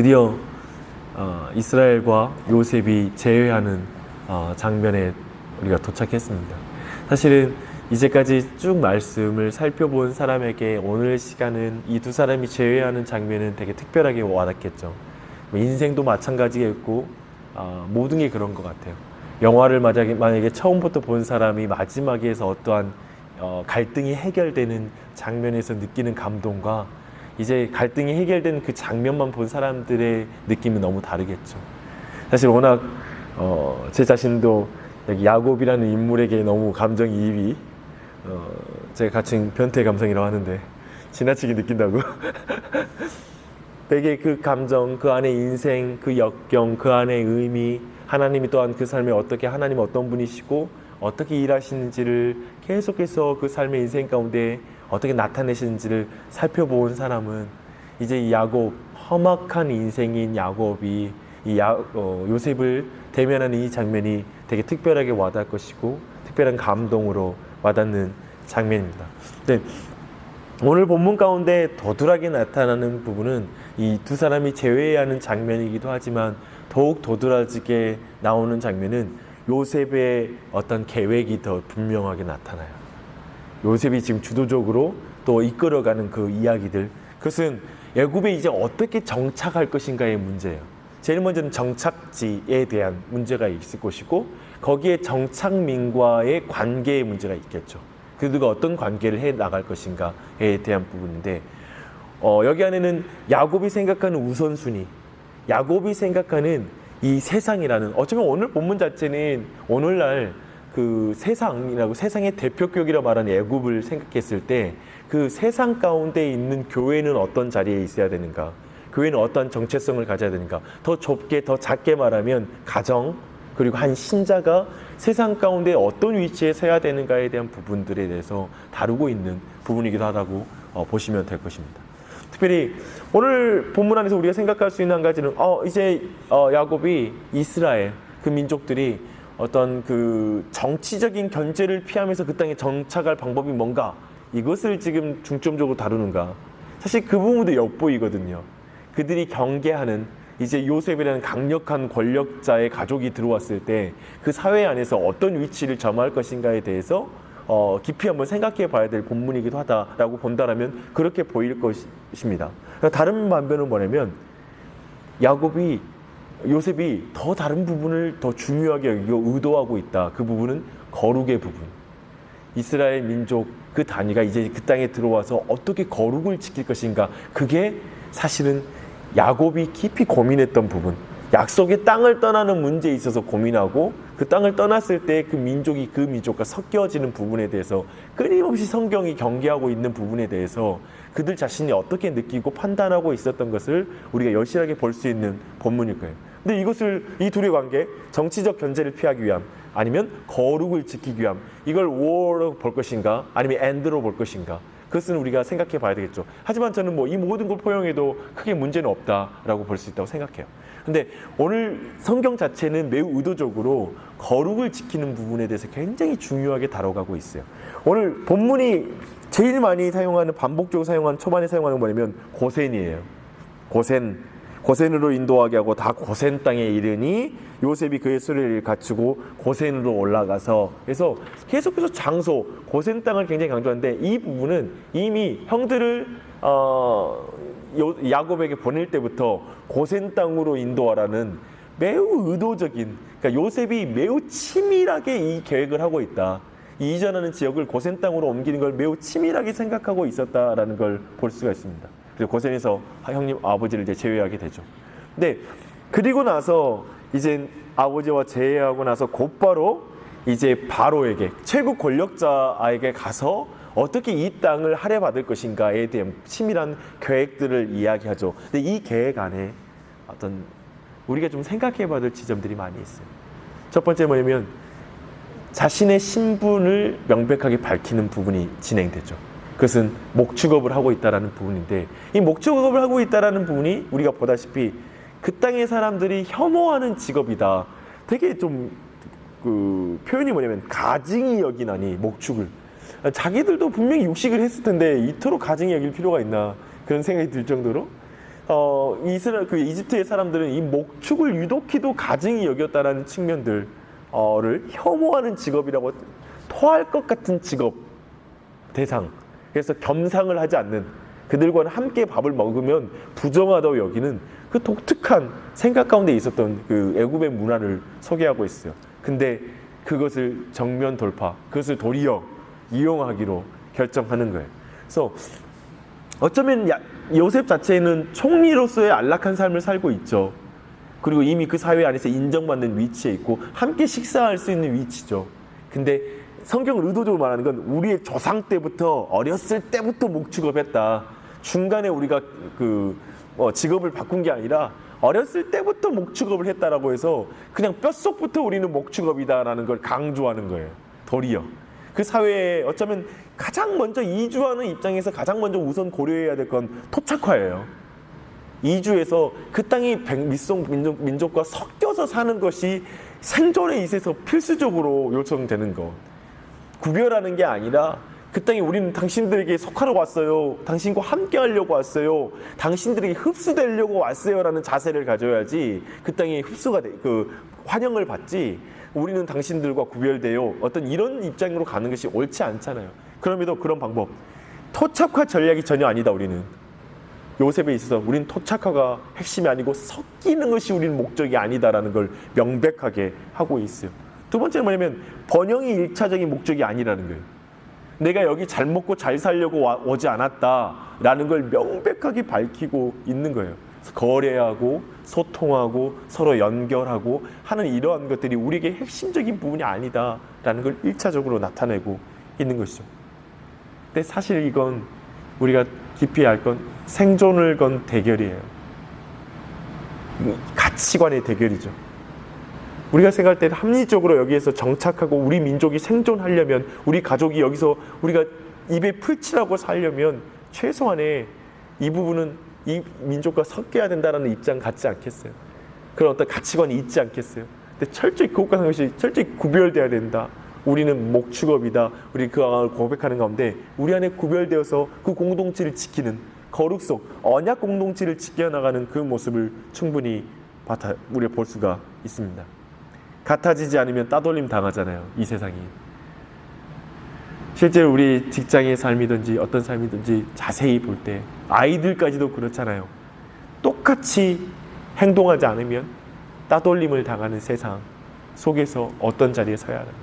드디어 어, 이스라엘과 요셉이 재회하는 어, 장면에 우리가 도착했습니다. 사실은 이제까지 쭉 말씀을 살펴본 사람에게 오늘 시간은 이 두 사람이 재회하는 장면은 되게 특별하게 와닿겠죠. 뭐 인생도 마찬가지겠고 어, 모든 게 그런 것 같아요. 영화를 만약에, 만약에 처음부터 본 사람이 마지막에서 어떠한 어, 갈등이 해결되는 장면에서 느끼는 감동과 이제 갈등이 해결된 그 장면만 본 사람들의 느낌은 너무 다르겠죠. 사실 워낙 어, 제 자신도 야곱이라는 인물에게 너무 감정이입이 어, 제가 같은 변태 감성이라고 하는데 지나치게 느낀다고. 되게 그 감정, 그 안에 인생, 그 역경, 그 안에 의미, 하나님이 또한 그 삶에 어떻게 하나님 어떤 분이시고 어떻게 일하시는지를 계속해서 그 삶의 인생 가운데 어떻게 나타내시는지를 살펴본 사람은 이제 이 야곱 험악한 인생인 야곱이 이 야, 어, 요셉을 대면하는 이 장면이 되게 특별하게 와닿을 것이고 특별한 감동으로 와닿는 장면입니다. 네. 오늘 본문 가운데 도드하게 나타나는 부분은 이 두 사람이 제외하는 장면이기도 하지만 더욱 도드라지게 나오는 장면은 요셉의 어떤 계획이 더 분명하게 나타나요. 요셉이 지금 주도적으로 또 이끌어가는 그 이야기들 그것은 애굽에 이제 어떻게 정착할 것인가의 문제예요. 제일 먼저는 정착지에 대한 문제가 있을 것이고 거기에 정착민과의 관계의 문제가 있겠죠. 그들과 어떤 관계를 해 나갈 것인가에 대한 부분인데 어, 여기 안에는 야곱이 생각하는 우선순위, 야곱이 생각하는 이 세상이라는 어쩌면 오늘 본문 자체는 오늘날 그 세상이라고 세상의 대표격이라 말하는 애굽을 생각했을 때 그 세상 가운데 있는 교회는 어떤 자리에 있어야 되는가? 교회는 어떤 정체성을 가져야 되는가? 더 좁게 더 작게 말하면 가정 그리고 한 신자가 세상 가운데 어떤 위치에 서야 되는가에 대한 부분들에 대해서 다루고 있는 부분이기도 하다고 어, 보시면 될 것입니다. 특별히 오늘 본문 안에서 우리가 생각할 수 있는 한 가지는 어 이제 어, 야곱이 이스라엘 그 민족들이 어떤 그 정치적인 견제를 피하면서 그 땅에 정착할 방법이 뭔가 이것을 지금 중점적으로 다루는가 사실 그 부분도 엿보이거든요. 그들이 경계하는 이제 요셉이라는 강력한 권력자의 가족이 들어왔을 때 그 사회 안에서 어떤 위치를 점할 것인가에 대해서 어, 깊이 한번 생각해 봐야 될 본문이기도 하다라고 본다라면 그렇게 보일 것입니다. 다른 반면은 뭐냐면 야곱이 요셉이 더 다른 부분을 더 중요하게 여기고 의도하고 있다. 그 부분은 거룩의 부분. 이스라엘 민족 그 단위가 이제 그 땅에 들어와서 어떻게 거룩을 지킬 것인가. 그게 사실은 야곱이 깊이 고민했던 부분. 약속의 땅을 떠나는 문제에 있어서 고민하고 그 땅을 떠났을 때 그 민족이 그 민족과 섞여지는 부분에 대해서 끊임없이 성경이 경계하고 있는 부분에 대해서 그들 자신이 어떻게 느끼고 판단하고 있었던 것을 우리가 여실하게 볼 수 있는 본문일 거예요. 근데 이것을 이 둘의 관계, 정치적 견제를 피하기 위함, 아니면 거룩을 지키기 위함, 이걸 war로 볼 것인가, 아니면 and로 볼 것인가, 그것은 우리가 생각해 봐야 되겠죠. 하지만 저는 뭐 이 모든 걸 포용해도 크게 문제는 없다라고 볼 수 있다고 생각해요. 근데 오늘 성경 자체는 매우 의도적으로 거룩을 지키는 부분에 대해서 굉장히 중요하게 다뤄가고 있어요. 오늘 본문이 제일 많이 사용하는 반복적으로 사용하는 초반에 사용하는 뭐냐면 고센이에요. 고센. 고센으로 인도하게 하고 다 고센 땅에 이르니 요셉이 그의 수레를 갖추고 고센으로 올라가서 그래서 계속해서 장소 고센 땅을 굉장히 강조하는데 이 부분은 이미 형들을 어, 요- 야곱에게 보낼 때부터 고센 땅으로 인도하라는 매우 의도적인 그러니까 요셉이 매우 치밀하게 이 계획을 하고 있다. 이 이전하는 지역을 고센 땅으로 옮기는 걸 매우 치밀하게 생각하고 있었다라는 걸 볼 수가 있습니다. 그리고 고센에서 형님 아버지를 이제 제외하게 되죠. 근데 그리고 나서 이제 아버지와 제외하고 나서 곧바로 이제 바로에게 최고 권력자에게 가서 어떻게 이 땅을 할애받을 것인가에 대한 치밀한 계획들을 이야기하죠. 근데 이 계획 안에 어떤 우리가 좀 생각해 봐야 될 지점들이 많이 있어요. 첫 번째 뭐냐면 자신의 신분을 명백하게 밝히는 부분이 진행되죠. 그것은 목축업을 하고 있다라는 부분인데 이 목축업을 하고 있다라는 부분이 우리가 보다시피 그 땅의 사람들이 혐오하는 직업이다. 되게 좀 그 표현이 뭐냐면 가증이 여기나니 목축을 자기들도 분명히 육식을 했을 텐데 이토록 가증이 여길 필요가 있나 그런 생각이 들 정도로 어, 이스라엘 그 이집트의 사람들은 이 목축을 유독히도 가증히 여겼다라는 측면들을 혐오하는 직업이라고 토할 것 같은 직업 대상. 그래서 겸상을 하지 않는 그들과는 함께 밥을 먹으면 부정하다고 여기는 그 독특한 생각 가운데 있었던 그 애굽의 문화를 소개하고 있어요. 근데 그것을 정면 돌파, 그것을 도리어 이용하기로 결정하는 거예요. 그래서 어쩌면 야- 요셉 자체는 총리로서의 안락한 삶을 살고 있죠. 그리고 이미 그 사회 안에서 인정받는 위치에 있고 함께 식사할 수 있는 위치죠. 근데 성경을 의도적으로 말하는 건 우리의 조상 때부터 어렸을 때부터 목축업했다. 중간에 우리가 그 어, 직업을 바꾼 게 아니라 어렸을 때부터 목축업을 했다라고 해서 그냥 뼛속부터 우리는 목축업이다라는 걸 강조하는 거예요. 도리어. 그 사회에 어쩌면 가장 먼저 이주하는 입장에서 가장 먼저 우선 고려해야 될 건 토착화예요. 이주에서 그 땅이 백- 밀속 민족, 민족과 섞여서 사는 것이 생존에 있어서 필수적으로 요청되는 것. 구별하는 게 아니라 그 땅에 우리는 당신들에게 속하러 왔어요. 당신과 함께 하려고 왔어요. 당신들에게 흡수되려고 왔어요라는 자세를 가져야지 그 땅에 흡수가 돼, 그 환영을 받지. 우리는 당신들과 구별되어 어떤 이런 입장으로 가는 것이 옳지 않잖아요. 그럼에도 그런 방법. 토착화 전략이 전혀 아니다, 우리는. 요셉에 있어서 우리는 토착화가 핵심이 아니고 섞이는 것이 우리는 목적이 아니다라는 걸 명백하게 하고 있어요. 두 번째는 뭐냐면 번영이 일차적인 목적이 아니라는 거예요. 내가 여기 잘 먹고 잘 살려고 와- 오지 않았다라는 걸 명백하게 밝히고 있는 거예요. 거래하고 소통하고 서로 연결하고 하는 이러한 것들이 우리에게 핵심적인 부분이 아니다라는 걸 일차적으로 나타내고 있는 것이죠. 근데 사실 이건 우리가 깊이 알 건 생존을 건 대결이에요. 이 가치관의 대결이죠. 우리가 생각할 때 합리적으로 여기에서 정착하고 우리 민족이 생존하려면 우리 가족이 여기서 우리가 입에 풀칠하고 살려면 최소한의 이 부분은 이 민족과 섞여야 된다는 입장 같지 않겠어요? 그런 어떤 가치관이 있지 않겠어요? 근데 철저히 그것과 상관없이 철저히 구별돼야 된다. 우리는 목축업이다. 우리 그 고백하는 가운데 우리 안에 구별되어서 그 공동체를 지키는 거룩 속 언약 공동체를 지켜나가는 그 모습을 충분히 우리가 볼 수가 있습니다. 같아지지 않으면 따돌림 당하잖아요. 이 세상이. 실제로 우리 직장의 삶이든지 어떤 삶이든지 자세히 볼 때 아이들까지도 그렇잖아요. 똑같이 행동하지 않으면 따돌림을 당하는 세상 속에서 어떤 자리에 서야 합니까?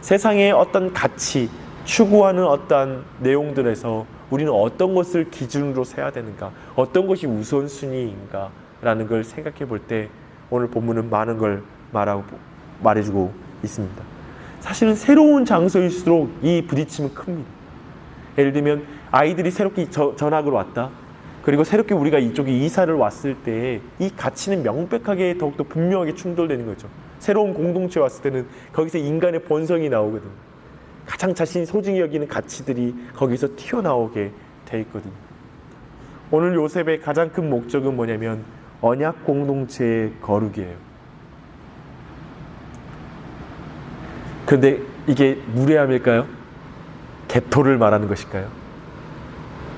세상의 어떤 가치, 추구하는 어떤 내용들에서 우리는 어떤 것을 기준으로 세야 되는가, 어떤 것이 우선순위인가라는 걸 생각해 볼 때 오늘 본문은 많은 걸 말하고 말해주고 있습니다. 사실은 새로운 장소일수록 이 부딪힘은 큽니다. 예를 들면 아이들이 새롭게 저- 전학으로 왔다. 그리고 새롭게 우리가 이쪽에 이사를 왔을 때 이 가치는 명백하게 더욱더 분명하게 충돌되는 거죠. 새로운 공동체 왔을 때는 거기서 인간의 본성이 나오거든. 가장 자신이 소중히 여기는 가치들이 거기서 튀어나오게 돼 있거든. 오늘 요셉의 가장 큰 목적은 뭐냐면 언약 공동체의 거룩이에요. 그런데 이게 무례함일까요? 개토를 말하는 것일까요?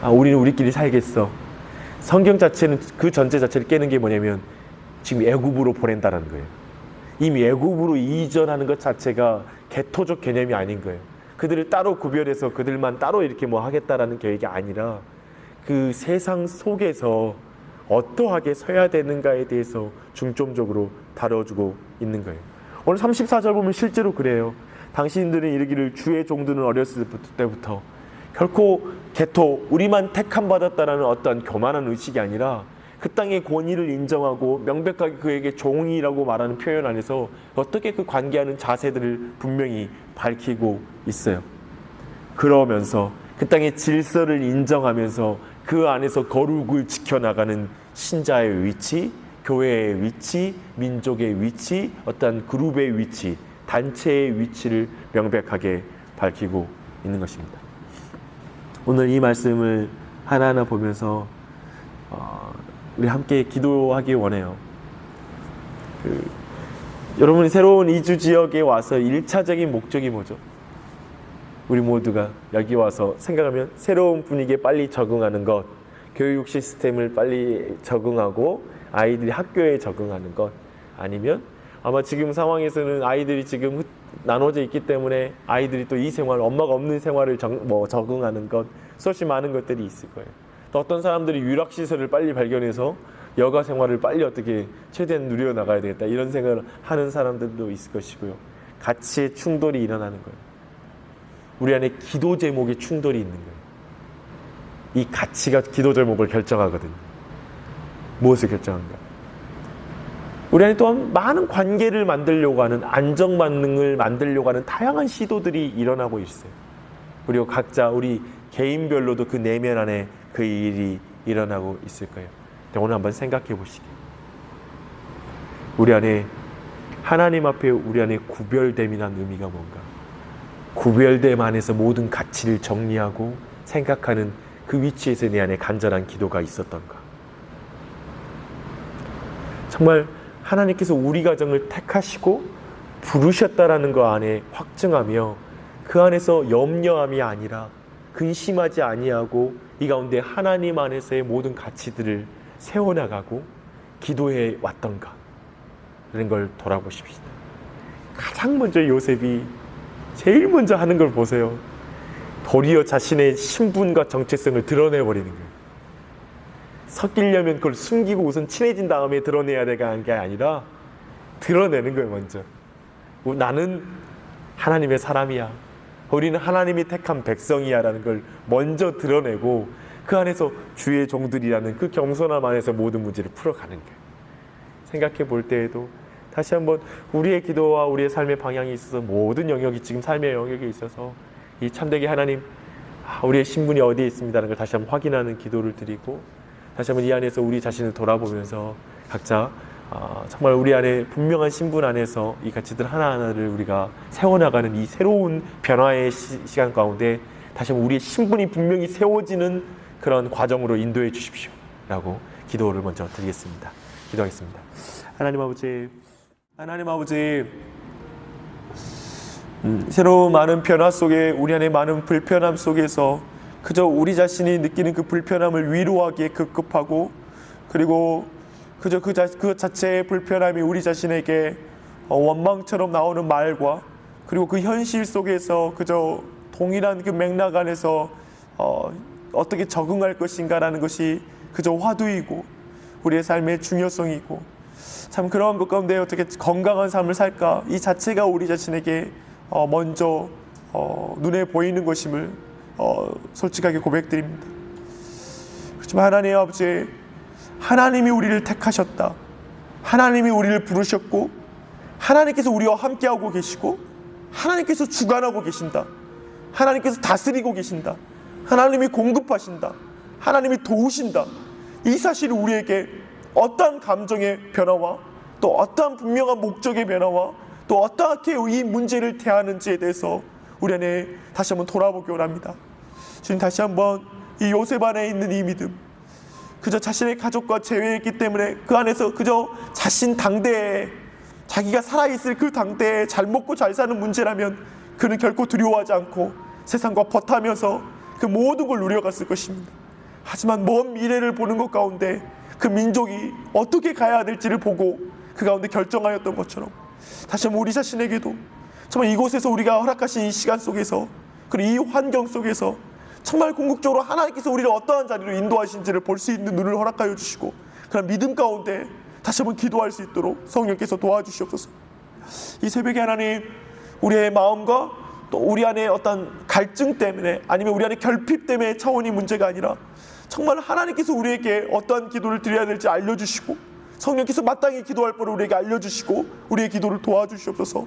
아, 우리는 우리끼리 살겠어. 성경 자체는 그 전제 자체를 깨는 게 뭐냐면 지금 애굽으로 보낸다는 거예요. 이미 애굽으로 이전하는 것 자체가 개토적 개념이 아닌 거예요. 그들을 따로 구별해서 그들만 따로 이렇게 뭐 하겠다라는 계획이 아니라 그 세상 속에서 어떠하게 서야 되는가에 대해서 중점적으로 다뤄주고 있는 거예요. 오늘 34절 보면 실제로 그래요. 당신들은 이르기를 주의 종들은 어렸을 때부터 결코 개토 우리만 택함 받았다라는 어떤 교만한 의식이 아니라 그 땅의 권위를 인정하고 명백하게 그에게 종이라고 말하는 표현 안에서 어떻게 그 관계하는 자세들을 분명히 밝히고 있어요. 그러면서 그 땅의 질서를 인정하면서 그 안에서 거룩을 지켜나가는 신자의 위치, 교회의 위치, 민족의 위치, 어떤 그룹의 위치, 단체의 위치를 명백하게 밝히고 있는 것입니다. 오늘 이 말씀을 하나하나 보면서 어, 우리 함께 기도하기 원해요. 그, 여러분이 새로운 이주 지역에 와서 1차적인 목적이 뭐죠? 우리 모두가 여기 와서 생각하면 새로운 분위기에 빨리 적응하는 것, 교육 시스템을 빨리 적응하고 아이들이 학교에 적응하는 것 아니면 아마 지금 상황에서는 아이들이 지금 흩- 나눠져 있기 때문에 아이들이 또 이 생활 엄마가 없는 생활을 적, 뭐 적응하는 것 수없이 많은 것들이 있을 거예요. 또 어떤 사람들이 유락 시설을 빨리 발견해서 여가 생활을 빨리 어떻게 최대한 누려 나가야 되겠다 이런 생각을 하는 사람들도 있을 것이고요. 가치의 충돌이 일어나는 거예요. 우리 안에 기도 제목의 충돌이 있는 거예요. 이 가치가 기도 제목을 결정하거든요. 무엇을 결정한가? 우리 안에 또한 많은 관계를 만들려고 하는 안정만능을 만들려고 하는 다양한 시도들이 일어나고 있어요. 그리고 각자 우리 개인별로도 그 내면 안에 그 일이 일어나고 있을 거예요. 오늘 한번 생각해 보시게. 우리 안에 하나님 앞에 우리 안에 구별됨이란 의미가 뭔가? 구별됨 안에서 모든 가치를 정리하고 생각하는 그 위치에서 내 안에 간절한 기도가 있었던가? 정말 하나님께서 우리 가정을 택하시고 부르셨다라는 거 안에 확증하며 그 안에서 염려함이 아니라 근심하지 아니하고 이 가운데 하나님 안에서의 모든 가치들을 세워나가고 기도해 왔던가 이런 걸 돌아보십시다. 가장 먼저 요셉이 제일 먼저 하는 걸 보세요. 도리어 자신의 신분과 정체성을 드러내 버리는 거예요. 섞이려면 그걸 숨기고 우선 친해진 다음에 드러내야 되는 게 아니라 드러내는 거예요, 먼저. 나는 하나님의 사람이야. 우리는 하나님이 택한 백성이야라는 걸 먼저 드러내고 그 안에서 주의 종들이라는 그 겸손함 안에서 모든 문제를 풀어가는 거예요. 생각해 볼 때에도 다시 한번 우리의 기도와 우리의 삶의 방향이 있어서 모든 영역이 지금 삶의 영역에 있어서 이 참되게 하나님 아, 우리의 신분이 어디에 있습니다라는 걸 다시 한번 확인하는 기도를 드리고 다시 한번 이 안에서 우리 자신을 돌아보면서 각자 아, 정말 우리 안에 분명한 신분 안에서 이 가치들 하나하나를 우리가 세워나가는 이 새로운 변화의 시, 시간 가운데 다시 한번 우리의 신분이 분명히 세워지는 그런 과정으로 인도해 주십시오. 라고 기도를 먼저 드리겠습니다. 기도하겠습니다. 하나님 아버지, 하나님 아버지, 음, 새로운 많은 변화 속에 우리 안에 많은 불편함 속에서 그저 우리 자신이 느끼는 그 불편함을 위로하기에 급급하고 그리고 그저 그, 자, 그 자체의 불편함이 우리 자신에게 어, 원망처럼 나오는 말과 그리고 그 현실 속에서 그저 동일한 그 맥락 안에서 어, 어떻게 적응할 것인가라는 것이 그저 화두이고 우리의 삶의 중요성이고 참 그러한 것 가운데 어떻게 건강한 삶을 살까? 이 자체가 우리 자신에게 어, 먼저 어, 눈에 보이는 것임을 어, 솔직하게 고백드립니다. 그렇지만 하나님 아버지 하나님이 우리를 택하셨다. 하나님이 우리를 부르셨고 하나님께서 우리와 함께하고 계시고 하나님께서 주관하고 계신다. 하나님께서 다스리고 계신다. 하나님이 공급하신다. 하나님이 도우신다. 이 사실이 우리에게 어떠한 감정의 변화와 또 어떠한 분명한 목적의 변화와 또 어떻게 이 문제를 대하는지에 대해서 우리 안에 다시 한번 돌아보기 원합니다. 주님 다시 한번 이 요셉 안에 있는 이 믿음 그저 자신의 가족과 제외했기 때문에 그 안에서 그저 자신 당대에 자기가 살아있을 그 당대에 잘 먹고 잘 사는 문제라면 그는 결코 두려워하지 않고 세상과 버타면서 그 모든 걸 누려갔을 것입니다. 하지만 먼 미래를 보는 것 가운데 그 민족이 어떻게 가야 될지를 보고 그 가운데 결정하였던 것처럼 다시 한번 우리 자신에게도 정말 이곳에서 우리가 허락하신 이 시간 속에서 그리고 이 환경 속에서 정말 궁극적으로 하나님께서 우리를 어떠한 자리로 인도하신지를 볼 수 있는 눈을 허락하여 주시고 그런 믿음 가운데 다시 한번 기도할 수 있도록 성령께서 도와주시옵소서. 이 새벽에 하나님 우리의 마음과 또 우리 안에 어떤 갈증 때문에 아니면 우리 안에 결핍 때문에 차원이 문제가 아니라 정말 하나님께서 우리에게 어떠한 기도를 드려야 될지 알려주시고 성령께서 마땅히 기도할 바를 우리에게 알려주시고 우리의 기도를 도와주시옵소서.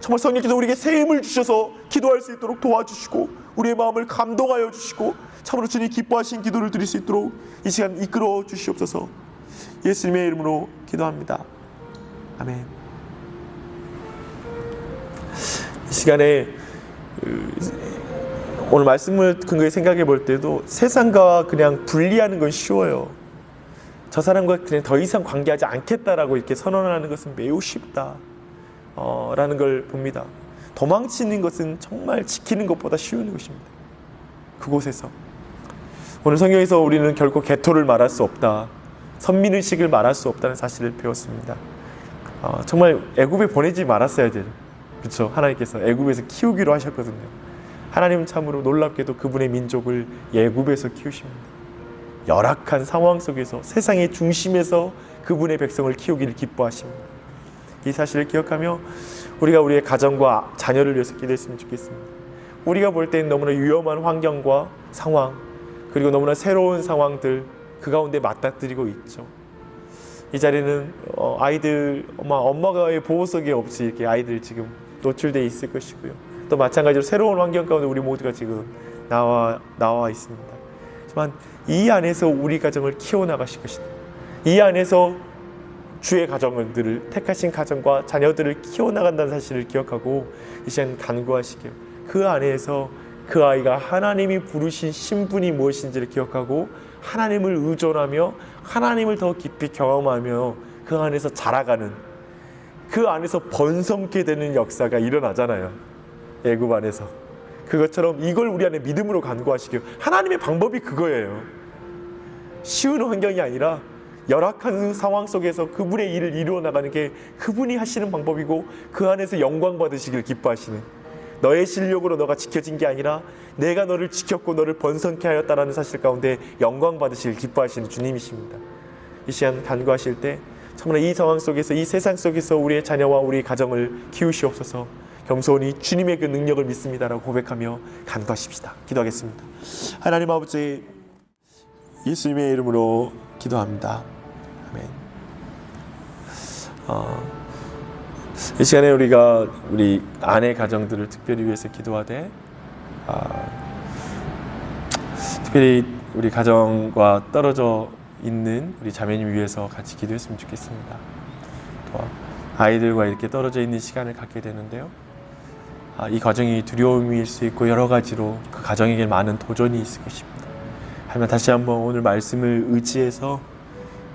정말 성령께서 우리에게 새 힘을 주셔서 기도할 수 있도록 도와주시고 우리의 마음을 감동하여 주시고 참으로 주님 기뻐하신 기도를 드릴 수 있도록 이 시간 이끌어 주시옵소서. 예수님의 이름으로 기도합니다. 아멘. 이 시간에 그, 오늘 말씀을 근거에 생각해 볼 때도 세상과 그냥 분리하는 건 쉬워요. 저 사람과 그냥 더 이상 관계하지 않겠다라고 이렇게 선언하는 것은 매우 쉽다. 어, 라는 걸 봅니다. 도망치는 것은 정말 지키는 것보다 쉬운 것입니다. 그곳에서 오늘 성경에서 우리는 결코 개토를 말할 수 없다. 선민의식을 말할 수 없다는 사실을 배웠습니다. 어, 정말 애굽에 보내지 말았어야 돼요. 그렇죠? 하나님께서 애굽에서 키우기로 하셨거든요. 하나님은 참으로 놀랍게도 그분의 민족을 애굽에서 키우십니다. 열악한 상황 속에서 세상의 중심에서 그분의 백성을 키우기를 기뻐하십니다. 이 사실을 기억하며 우리가 우리의 가정과 자녀를 위해서 기도했으면 좋겠습니다. 우리가 볼 때는 너무나 위험한 환경과 상황 그리고 너무나 새로운 상황들 그 가운데 맞닥뜨리고 있죠. 이 자리는 어, 아이들 엄마 엄마가의 보호석이 없이 이렇게 아이들 지금 노출돼 있을 것이고요. 또 마찬가지로 새로운 환경 가운데 우리 모두가 지금 나와 나와 있습니다. 하지만 이 안에서 우리 가정을 키워 나가실 것이다. 이 안에서 주의 가정들을 택하신 가정과 자녀들을 키워 나간다는 사실을 기억하고 이 시간 간구하시길 그 안에서 그 아이가 하나님이 부르신 신분이 무엇인지를 기억하고 하나님을 의존하며 하나님을 더 깊이 경험하며 그 안에서 자라가는 그 안에서 번성케 되는 역사가 일어나잖아요. 애굽 안에서 그것처럼 이걸 우리 안에 믿음으로 간구하시길 하나님의 방법이 그거예요. 쉬운 환경이 아니라 열악한 상황 속에서 그분의 일을 이루어 나가는 게 그분이 하시는 방법이고 그 안에서 영광 받으시길 기뻐하시는 너의 실력으로 너가 지켜진 게 아니라 내가 너를 지켰고 너를 번성케 하였다라는 사실 가운데 영광 받으시길 기뻐하시는 주님이십니다. 이 시간 간구하실 때 정말 이 상황 속에서 이 세상 속에서 우리의 자녀와 우리 가정을 키우시옵소서 겸손히 주님의 그 능력을 믿습니다라고 고백하며 간구하십시다. 기도하겠습니다. 하나님 아버지 예수님의 이름으로 기도합니다. 아멘. 어, 이 시간에 우리가 우리 아내 가정들을 특별히 위해서 기도하되 아, 특별히 우리 가정과 떨어져 있는 우리 자매님 위해서 같이 기도했으면 좋겠습니다. 또 아이들과 이렇게 떨어져 있는 시간을 갖게 되는데요. 아, 이 과정이 두려움일 수 있고 여러 가지로 그 가정에게 많은 도전이 있을 것입니다. 하지만 다시 한번 오늘 말씀을 의지해서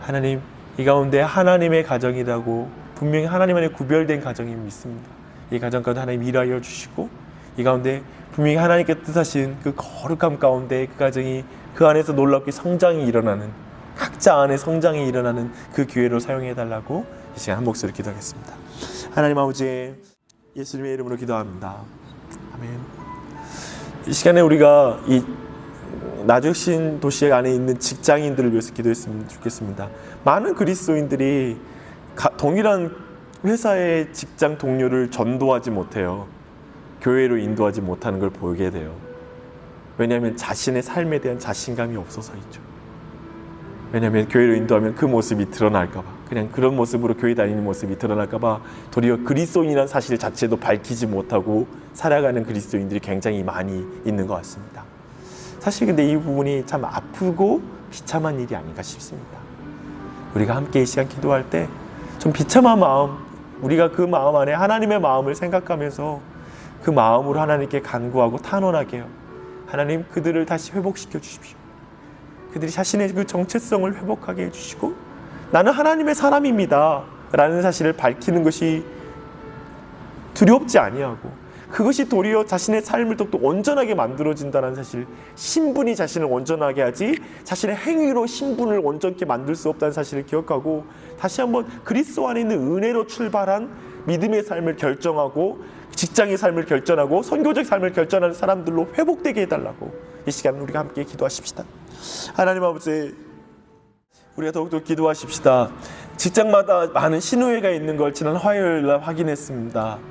하나님 이 가운데 하나님의 가정이라고 분명히 하나님 안에 구별된 가정이 믿습니다. 이 가정 가운데 하나님 일하여 주시고 이 가운데 분명히 하나님께 뜻하신 그 거룩함 가운데 그 가정이 그 안에서 놀랍게 성장이 일어나는 각자 안에 성장이 일어나는 그 기회로 사용해 달라고 이 시간 한 목소리 기도하겠습니다. 하나님 아버지 예수님의 이름으로 기도합니다. 아멘. 이 시간에 우리가 이 나주신 도시 안에 있는 직장인들을 위해서 기도했으면 좋겠습니다. 많은 그리스도인들이 가- 동일한 회사의 직장 동료를 전도하지 못해요. 교회로 인도하지 못하는 걸 보게 돼요. 왜냐하면 자신의 삶에 대한 자신감이 없어서이죠. 왜냐하면 교회로 인도하면 그 모습이 드러날까봐 그냥 그런 모습으로 교회 다니는 모습이 드러날까봐 도리어 그리스도인이라는 사실 자체도 밝히지 못하고 살아가는 그리스도인들이 굉장히 많이 있는 것 같습니다. 사실 근데 이 부분이 참 아프고 비참한 일이 아닌가 싶습니다. 우리가 함께 이 시간 기도할 때 좀 비참한 마음, 우리가 그 마음 안에 하나님의 마음을 생각하면서 그 마음으로 하나님께 간구하고 탄원하게 요 하나님 그들을 다시 회복시켜 주십시오. 그들이 자신의 그 정체성을 회복하게 해주시고 나는 하나님의 사람입니다. 라는 사실을 밝히는 것이 두렵지 아니하고 그것이 도리어 자신의 삶을 더욱더 온전하게 만들어진다는 사실 신분이 자신을 온전하게 하지 자신의 행위로 신분을 온전케 만들 수 없다는 사실을 기억하고 다시 한번 그리스도 안에 있는 은혜로 출발한 믿음의 삶을 결정하고 직장의 삶을 결정하고 선교적 삶을 결정하는 사람들로 회복되게 해달라고 이 시간 우리가 함께 기도하십시다. 하나님 아버지 우리가 더욱더 기도하십시다. 직장마다 많은 신우회가 있는 걸 지난 화요일 날 확인했습니다.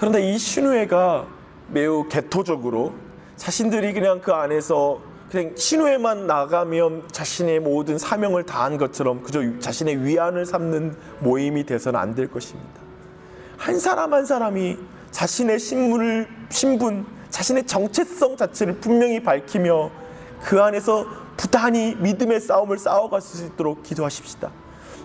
그런데 이 신우회가 매우 개토적으로 자신들이 그냥 그 안에서 그냥 신우회만 나가면 자신의 모든 사명을 다한 것처럼 그저 자신의 위안을 삼는 모임이 돼서는 안 될 것입니다. 한 사람 한 사람이 자신의 신분을 신분, 자신의 정체성 자체를 분명히 밝히며 그 안에서 부단히 믿음의 싸움을 싸워갈 수 있도록 기도하십시다.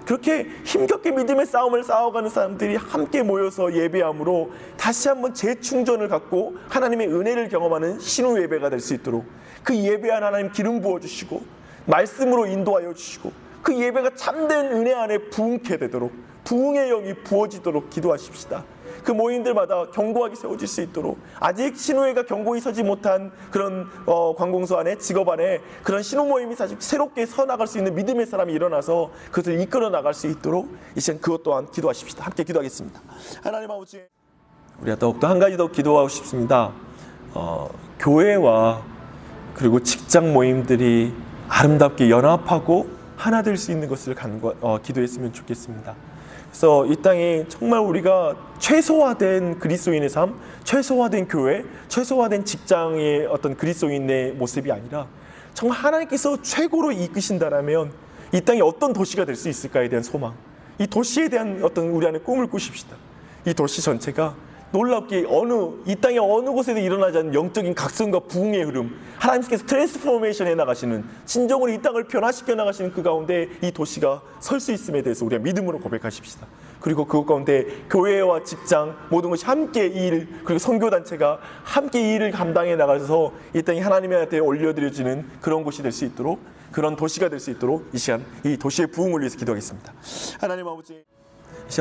그렇게 힘겹게 믿음의 싸움을 싸워가는 사람들이 함께 모여서 예배함으로 다시 한번 재충전을 갖고 하나님의 은혜를 경험하는 신우 예배가 될 수 있도록 그 예배한 하나님 기름 부어 주시고 말씀으로 인도하여 주시고 그 예배가 참된 은혜 안에 부흥케 되도록 부흥의 영이 부어지도록 기도하십시다. 그 모임들마다 견고하게 세워질 수 있도록 아직 신호회가 견고히 서지 못한 그런 어, 관공서 안에 직업 안에 그런 신호 모임이 사실 새롭게 서 나갈 수 있는 믿음의 사람이 일어나서 그것을 이끌어 나갈 수 있도록 이 시간 그것 또한 기도하십시다. 함께 기도하겠습니다. 하나님 아버지 우리가 더욱더 한 가지 더 기도하고 싶습니다. 어, 교회와 그리고 직장 모임들이 아름답게 연합하고 하나 될 수 있는 것을 간과, 어, 기도했으면 좋겠습니다. 그래서 이 땅에 정말 우리가 최소화된 그리스도인의 삶, 최소화된 교회, 최소화된 직장의 어떤 그리스도인의 모습이 아니라 정말 하나님께서 최고로 이끄신다라면 이 땅에 어떤 도시가 될 수 있을까에 대한 소망, 이 도시에 대한 어떤 우리 안에 꿈을 꾸십시다. 이 도시 전체가 놀랍게 어느 이 땅의 어느 곳에도 일어나지 않는 영적인 각성과 부흥의 흐름 하나님께서 트랜스포메이션 해 나가시는 진정으로 이 땅을 변화시켜 나가시는 그 가운데 이 도시가 설 수 있음에 대해서 우리가 믿음으로 고백하십시다. 그리고 그것 가운데 교회와 직장 모든 것이 함께 이 일 그리고 선교 단체가 함께 이 일을 감당해 나가서 이 땅이 하나님한테 올려드려지는 그런 곳이 될 수 있도록 그런 도시가 될 수 있도록 이 시간 이 도시의 부흥을 위해서 기도하겠습니다. 하나님 아버지 자,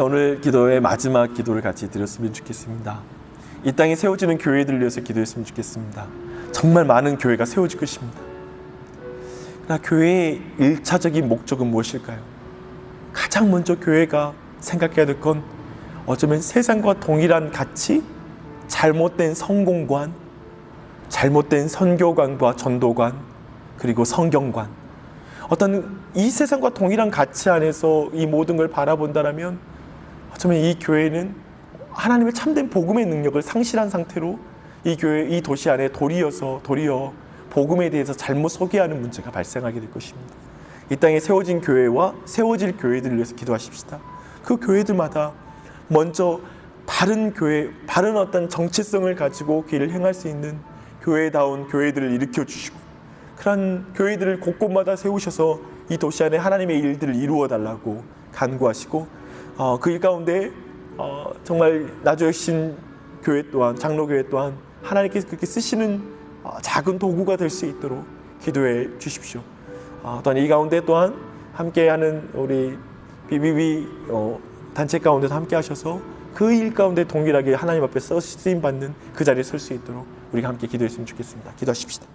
오늘 기도의 마지막 기도를 같이 드렸으면 좋겠습니다. 이 땅에 세워지는 교회들을 위해서 기도했으면 좋겠습니다. 정말 많은 교회가 세워질 것입니다. 그러나 교회의 일차적인 목적은 무엇일까요? 가장 먼저 교회가 생각해야 될 건 어쩌면 세상과 동일한 가치, 잘못된 성공관, 잘못된 선교관과 전도관, 그리고 성경관. 어떤 이 세상과 동일한 가치 안에서 이 모든 걸 바라본다라면 어쩌면 이 교회는 하나님의 참된 복음의 능력을 상실한 상태로 이 교회, 이 도시 안에 도리어서 도리어 복음에 대해서 잘못 소개하는 문제가 발생하게 될 것입니다. 이 땅에 세워진 교회와 세워질 교회들을 위해서 기도하십시다. 그 교회들마다 먼저 바른 교회, 바른 어떤 정체성을 가지고 길을 행할 수 있는 교회다운 교회들을 일으켜 주시고 그런 교회들을 곳곳마다 세우셔서 이 도시 안에 하나님의 일들을 이루어 달라고 간구하시고 어, 그일 가운데 어, 정말 나주신 교회 또한 장로교회 또한 하나님께서 그렇게 쓰시는 어, 작은 도구가 될 수 있도록 기도해 주십시오. 어, 또한 이 가운데 또한 함께하는 우리 BBB 어, 단체 가운데서 함께 하셔서 그 일 가운데 동일하게 하나님 앞에 쓰임 받는 그 자리에 설 수 있도록 우리가 함께 기도했으면 좋겠습니다. 기도하십시다.